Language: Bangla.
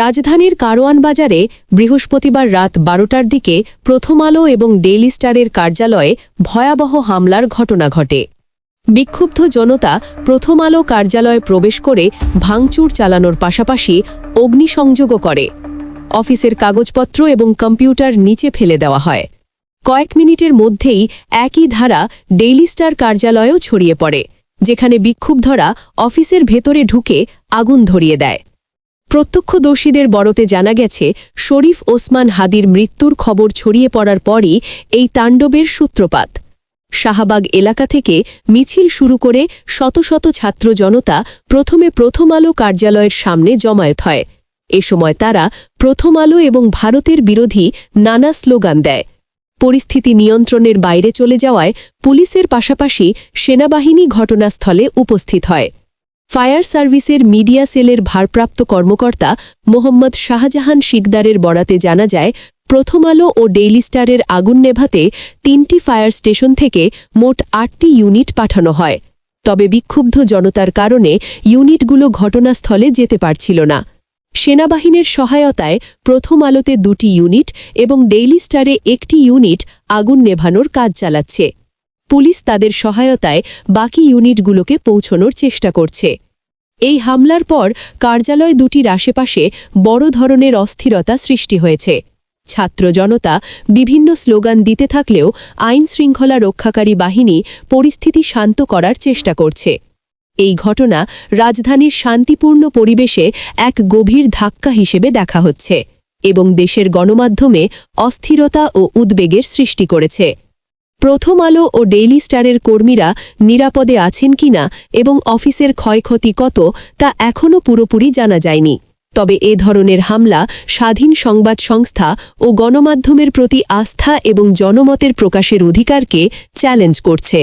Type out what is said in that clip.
রাজধানীর কারওয়ান বাজারে বৃহস্পতিবার রাত বারোটার দিকে প্রথম আলো এবং ডেইলি স্টারের কার্যালয়ে ভয়াবহ হামলার ঘটনা ঘটে। বিক্ষুব্ধ জনতা প্রথম আলো কার্যালয়ে প্রবেশ করে ভাঙচুর চালানোর পাশাপাশি অগ্নিসংযোগও করে। অফিসের কাগজপত্র এবং কম্পিউটার নিচে ফেলে দেওয়া হয়। কয়েক মিনিটের মধ্যেই একই ধারা ডেইলি স্টার কার্যালয়েও ছড়িয়ে পড়ে, যেখানে বিক্ষুব্ধরা অফিসের ভেতরে ঢুকে আগুন ধরিয়ে দেয়। প্রত্যক্ষদর্শীদের বড়তে জানা গেছে, শরীফ ওসমান হাদির মৃত্যুর খবর ছড়িয়ে পড়ার পরই এই তাণ্ডবের সূত্রপাত। শাহবাগ এলাকা থেকে মিছিল শুরু করে শত শত ছাত্র জনতা প্রথমে প্রথম আলো কার্যালয়ের সামনে জমায়েত হয়। এ সময় তারা প্রথম আলো এবং ভারতের বিরোধী নানা স্লোগান দেয়। পরিস্থিতি নিয়ন্ত্রণের বাইরে চলে যাওয়ায় পুলিশের পাশাপাশি সেনাবাহিনী ঘটনাস্থলে উপস্থিত হয়। ফায়ার সার্ভিসের মিডিয়া সেলের ভারপ্রাপ্ত কর্মকর্তা মোহাম্মদ শাহজাহান শিকদারের বরাতে জানা যায়, প্রথম আলো ও ডেইলি স্টারের আগুন নেভাতে তিনটি ফায়ার স্টেশন থেকে মোট আটটি ইউনিট পাঠানো হয়। তবে বিক্ষুব্ধ জনতার কারণে ইউনিটগুলো ঘটনাস্থলে যেতে পারছিল না। সেনাবাহিনীর সহায়তায় প্রথম আলোতে দুটি ইউনিট এবং ডেইলি স্টারে একটি ইউনিট আগুন নেভানোর কাজ চালাচ্ছে। পুলিশ তাদের সহায়তায় বাকি ইউনিটগুলোকে পৌঁছনোর চেষ্টা করছে। এই হামলার পর কার্যালয় দুটির আশেপাশে বড় ধরনের অস্থিরতা সৃষ্টি হয়েছে। ছাত্র জনতা বিভিন্ন স্লোগান দিতে থাকলেও আইন শৃঙ্খলা রক্ষাকারী বাহিনী পরিস্থিতি শান্ত করার চেষ্টা করছে। এই ঘটনা রাজধানীর শান্তিপূর্ণ পরিবেশে এক গভীর ধাক্কা হিসেবে দেখা হচ্ছে এবং দেশের গণমাধ্যমে অস্থিরতা ও উদ্বেগের সৃষ্টি করেছে। প্রথম আলো ও ডেইলি স্টারের কর্মীরা নিরাপদে আছেন কিনা এবং অফিসের ক্ষয়ক্ষতি কত তা এখনও পুরোপুরি জানা যায়নি। তবে এ ধরনের হামলা স্বাধীন সংবাদ সংস্থা ও গণমাধ্যমের প্রতি আস্থা এবং জনমতের প্রকাশের অধিকারকে চ্যালেঞ্জ করছে।